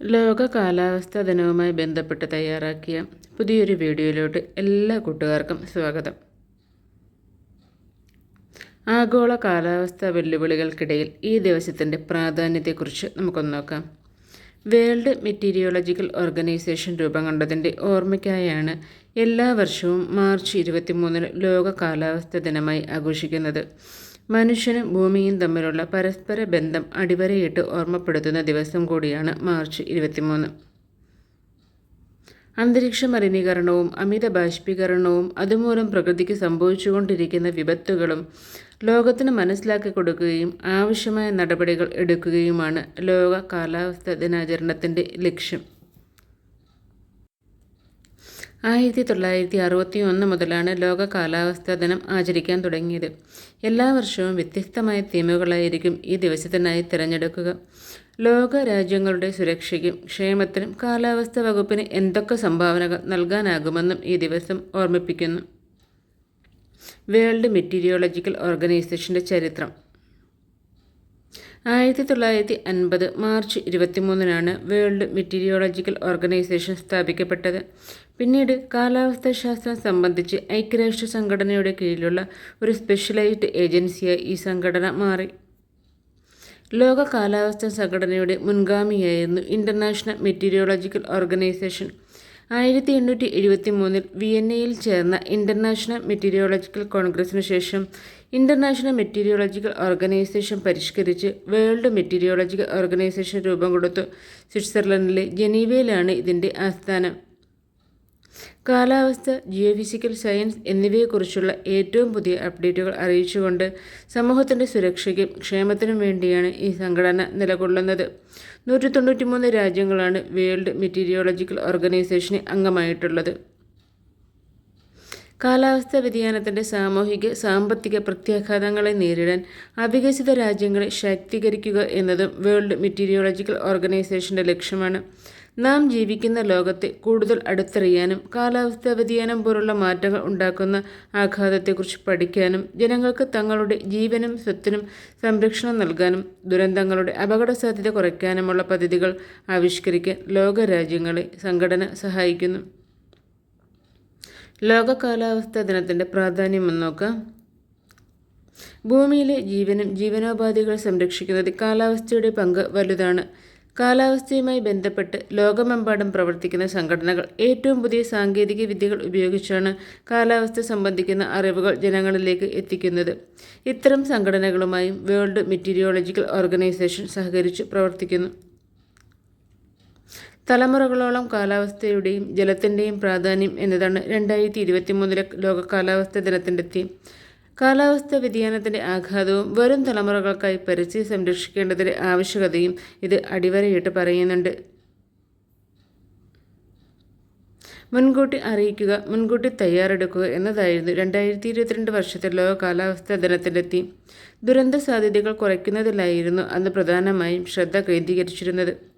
ലോക കാലാവസ്ഥാ ദിനവുമായി ബന്ധപ്പെട്ട് തയ്യാറാക്കിയ പുതിയൊരു വീഡിയോയിലോട്ട് എല്ലാ കൂട്ടുകാർക്കും സ്വാഗതം. ആഗോള കാലാവസ്ഥാ വെല്ലുവിളികൾക്കിടയിൽ ഈ ദിവസത്തിന്റെ പ്രാധാന്യത്തെക്കുറിച്ച് നമുക്കൊന്ന് നോക്കാം. വേൾഡ് മെറ്റീരിയോളജിക്കൽ ഓർഗനൈസേഷൻ രൂപം കൊണ്ടതിന്റെ ഓർമ്മയ്ക്കായാണ് എല്ലാ വർഷവും മാർച്ച് ഇരുപത്തിമൂന്നിന് ലോക കാലാവസ്ഥാ ദിനമായി ആഘോഷിക്കുന്നത്. മനുഷ്യനും ഭൂമിയും തമ്മിലുള്ള പരസ്പര ബന്ധം അടിവരയിട്ട് ഓർമ്മപ്പെടുത്തുന്ന ദിവസം കൂടിയാണ് മാർച്ച് ഇരുപത്തിമൂന്ന്. അന്തരീക്ഷ മലിനീകരണവും അമിത ബാഷ്പീകരണവും അതുമൂലം പ്രകൃതിക്ക് സംഭവിച്ചുകൊണ്ടിരിക്കുന്ന വിപത്തുകളും ലോകത്തിന് മനസ്സിലാക്കി കൊടുക്കുകയും ആവശ്യമായ നടപടികൾ എടുക്കുകയുമാണ് ലോക കാലാവസ്ഥാ ദിനാചരണത്തിന്റെ ലക്ഷ്യം. ആയിരത്തി തൊള്ളായിരത്തി അറുപത്തി ഒന്ന് മുതലാണ് ലോക കാലാവസ്ഥാ ദിനം ആചരിക്കാൻ തുടങ്ങിയത്. എല്ലാ വർഷവും വ്യത്യസ്തമായ തീമുകളായിരിക്കും ഈ ദിവസത്തിനായി തിരഞ്ഞെടുക്കുക. ലോക രാജ്യങ്ങളുടെ സുരക്ഷയ്ക്കും ക്ഷേമത്തിനും കാലാവസ്ഥാ വകുപ്പിന് എന്തൊക്കെ സംഭാവനകൾ നൽകാനാകുമെന്നും ഈ ദിവസം ഓർമ്മിപ്പിക്കുന്നു. വേൾഡ് മെറ്റീരിയോളജിക്കൽ ഓർഗനൈസേഷന്റെ ചരിത്രം. ആയിരത്തി തൊള്ളായിരത്തി അൻപത് മാർച്ച് ഇരുപത്തിമൂന്നിനാണ് വേൾഡ് മെറ്റീരിയോളജിക്കൽ ഓർഗനൈസേഷൻ സ്ഥാപിക്കപ്പെട്ടത്. പിന്നീട് കാലാവസ്ഥാ ശാസ്ത്രം സംബന്ധിച്ച് ഐക്യരാഷ്ട്ര സംഘടനയുടെ കീഴിലുള്ള ഒരു സ്പെഷ്യലൈസ്ഡ് ഏജൻസിയായി ഈ സംഘടന മാറി. ലോക കാലാവസ്ഥാ സംഘടനയുടെ മുൻഗാമിയായിരുന്നു ഇന്റർനാഷണൽ മെറ്റീരിയോളജിക്കൽ ഓർഗനൈസേഷൻ. ആയിരത്തി എണ്ണൂറ്റി എഴുപത്തി മൂന്നിൽ വിയന്നയിൽ ചേർന്ന ഇന്റർനാഷണൽ മെറ്റീരിയോളജിക്കൽ കോൺഗ്രസിനു ശേഷം ഇന്റർനാഷണൽ മെറ്റീരിയോളജിക്കൽ ഓർഗനൈസേഷൻ പരിഷ്കരിച്ച് വേൾഡ് മെറ്റീരിയോളജിക്കൽ ഓർഗനൈസേഷൻ രൂപം കൊടുത്തു. സ്വിറ്റ്സർലൻഡിലെ ജനീവയിലാണ് ഇതിന്റെ ആസ്ഥാനം. കാലാവസ്ഥ ജിയോഫിസിക്കൽ സയൻസ് എന്നിവയെക്കുറിച്ചുള്ള ഏറ്റവും പുതിയ അപ്ഡേറ്റുകൾ അറിയിച്ചുകൊണ്ട് സമൂഹത്തിന്റെ സുരക്ഷയ്ക്കും ക്ഷേമത്തിനും വേണ്ടിയാണ് ഈ സംഘടന നിലകൊള്ളുന്നത്. നൂറ്റി തൊണ്ണൂറ്റിമൂന്ന് രാജ്യങ്ങളാണ് വേൾഡ് മെറ്റീരിയോളജിക്കൽ ഓർഗനൈസേഷന് അംഗമായിട്ടുള്ളത്. കാലാവസ്ഥാ വ്യതിയാനത്തിന്റെ സാമൂഹിക സാമ്പത്തിക പ്രത്യാഘാതങ്ങളെ നേരിടാൻ അവികസിത രാജ്യങ്ങളെ ശാക്തീകരിക്കുക എന്നതും വേൾഡ് മെറ്റീരിയോളജിക്കൽ ഓർഗനൈസേഷന്റെ ലക്ഷ്യമാണ്. നാം ജീവിക്കുന്ന ലോകത്തെ കൂടുതൽ അടുത്തറിയാനും കാലാവസ്ഥാ വ്യതിയാനം പോലുള്ള മാറ്റങ്ങൾ ഉണ്ടാക്കുന്ന ആഘാതത്തെക്കുറിച്ച് പഠിക്കാനും ജനങ്ങൾക്ക് തങ്ങളുടെ ജീവനും സ്വത്തിനും സംരക്ഷണം നൽകാനും ദുരന്തങ്ങളുടെ അപകട സാധ്യത കുറയ്ക്കാനുമുള്ള പദ്ധതികൾ ആവിഷ്കരിക്കാൻ ലോകരാജ്യങ്ങളെ സംഘടന സഹായിക്കുന്നു. ലോക കാലാവസ്ഥാ ദിനത്തിന്റെ പ്രാധാന്യം എന്ന് നോക്കാം ഭൂമിയിലെ ജീവനും ജീവനോപാധികൾ സംരക്ഷിക്കുന്നതിൽ കാലാവസ്ഥയുടെ പങ്ക് വലുതാണ്. കാലാവസ്ഥയുമായി ബന്ധപ്പെട്ട് ലോകമെമ്പാടും പ്രവർത്തിക്കുന്ന സംഘടനകൾ ഏറ്റവും പുതിയ സാങ്കേതിക വിദ്യകൾ ഉപയോഗിച്ചാണ് കാലാവസ്ഥ സംബന്ധിക്കുന്ന അറിവുകൾ ജനങ്ങളിലേക്ക് എത്തിക്കുന്നത്. ഇത്തരം സംഘടനകളുമായും വേൾഡ് മെറ്റീരിയോളജിക്കൽ ഓർഗനൈസേഷൻ സഹകരിച്ച് പ്രവർത്തിക്കുന്നു. തലമുറകളോളം കാലാവസ്ഥയുടെയും ജലത്തിന്റെയും പ്രാധാന്യം എന്നതാണ് രണ്ടായിരത്തി ഇരുപത്തി മൂന്നിലെ ലോക കാലാവസ്ഥാ ദിനത്തിന്റെ തീം. കാലാവസ്ഥാ വ്യതിയാനത്തിന്റെ ആഘാതവും വരും തലമുറകൾക്കായി പരിസ്ഥിതി സംരക്ഷിക്കേണ്ടതിന്റെ ആവശ്യകതയും ഇത് അടിവരയിട്ട് പറയുന്നുണ്ട്. മുൻകൂട്ടി അറിയിക്കുക മുൻകൂട്ടി തയ്യാറെടുക്കുക എന്നതായിരുന്നു രണ്ടായിരത്തി ഇരുപത്തിരണ്ട് വർഷത്തെ ലോക കാലാവസ്ഥാ ദിനത്തിന്റെ തീം. ദുരന്ത സാധ്യതകൾ കുറയ്ക്കുന്നതിലായിരുന്നു അന്ന് പ്രധാനമായും ശ്രദ്ധ കേന്ദ്രീകരിച്ചിരുന്നത്.